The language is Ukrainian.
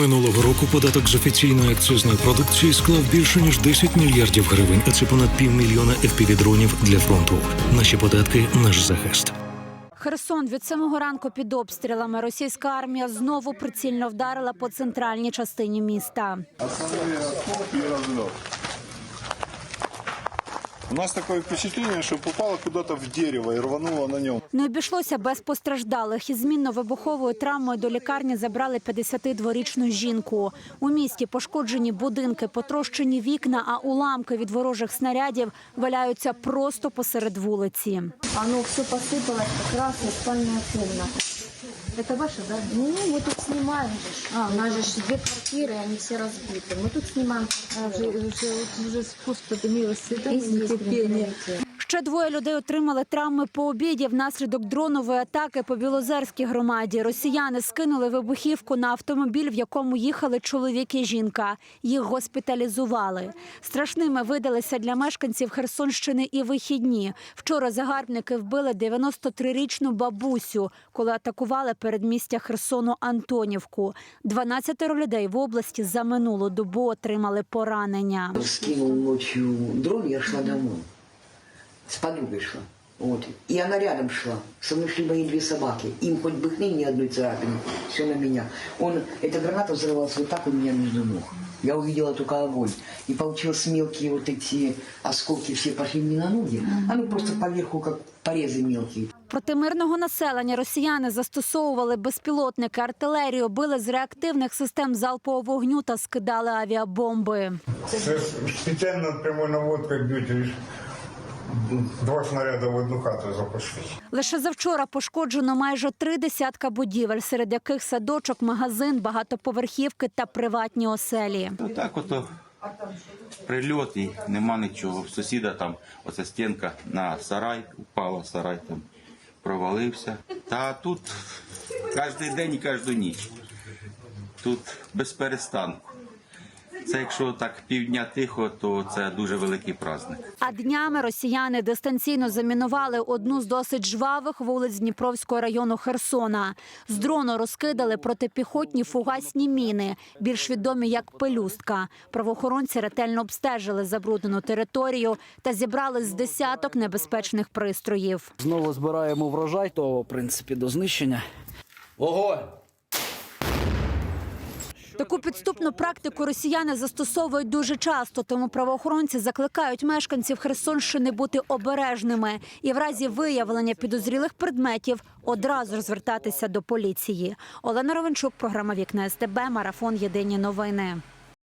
Минулого року податок з офіційної акцизної продукції склав більше ніж 10 мільярдів гривень, а це понад півмільйона FPV-дронів для фронту. Наші податки наш захист. Херсон від самого ранку під обстрілами. Російська армія знову прицільно вдарила по центральній частині міста. Основные і разлет. У нас такое впечатление, что попало куда-то в дерево и рвануло на нем. Не обійшлося без постраждалих. Із змінно-вибуховою травмою до лікарні забрали 52-річну жінку. У місті пошкоджені будинки, потрощені вікна, а уламки від ворожих снарядів валяються просто посеред вулиці. Оно все посыпалось, как раз и спальная комната. Это ваша, да? Ну, мы тут снимаем. же. А, у нас же ж две квартиры, они все разбиты. Мы тут снимаем. Уже, уже, уже спуск поднимился, да, И здесь нетерпение. Ще двоє людей отримали травми по обіді внаслідок дронової атаки по Білозерській громаді. Росіяни скинули вибухівку на автомобіль, в якому їхали чоловік і жінка. Їх госпіталізували. Страшними видалися для мешканців Херсонщини і вихідні. Вчора загарбники вбили 93-річну бабусю, коли атакували передмістя Херсону Антонівку. 12 людей в області за минулу добу отримали поранення. скинул ночью дрон, я шла домой С подругой шла. Вот. И она рядом шла. Со мной шли мои две собаки. Им хоть бы хны ни одной царапины. Все на меня. Он, эта граната взорвалась вот так у меня между ног. Я увидела только огонь. И получилось мелкие вот эти осколки все пошли мне на ноги. А ну просто поверху, как порезы мелкие. Проти мирного населення росіяни застосовували безпілотники, артилерію, били з реактивних систем залпового вогню та скидали авіабомби. Це спеціально прямою наводкою б'ють. Два снаряди в одну хату запустили. Лише завчора пошкоджено майже три десятка будівель, серед яких садочок, магазин, багатоповерхівки та приватні оселі. Отак ото прильот і нема нічого. В сусіда там оця стінка на сарай упала, сарай там провалився. Та тут кожен день і кожну ніч. Тут без перестанку. Це якщо так півдня тихо, то це дуже великий праздник. А днями росіяни дистанційно замінували одну з досить жвавих вулиць Дніпровського району Херсона. З дрону розкидали протипіхотні фугасні міни, більш відомі як пелюстка. Правоохоронці ретельно обстежили забруднену територію та зібрали з десяток небезпечних пристроїв. Знову збираємо врожай, то в принципі до знищення. Вогонь! Таку підступну практику росіяни застосовують дуже часто, тому правоохоронці закликають мешканців Херсонщини бути обережними і в разі виявлення підозрілих предметів одразу звертатися до поліції. Олена Ровенчук, програма Вікна СТБ, марафон Єдині новини.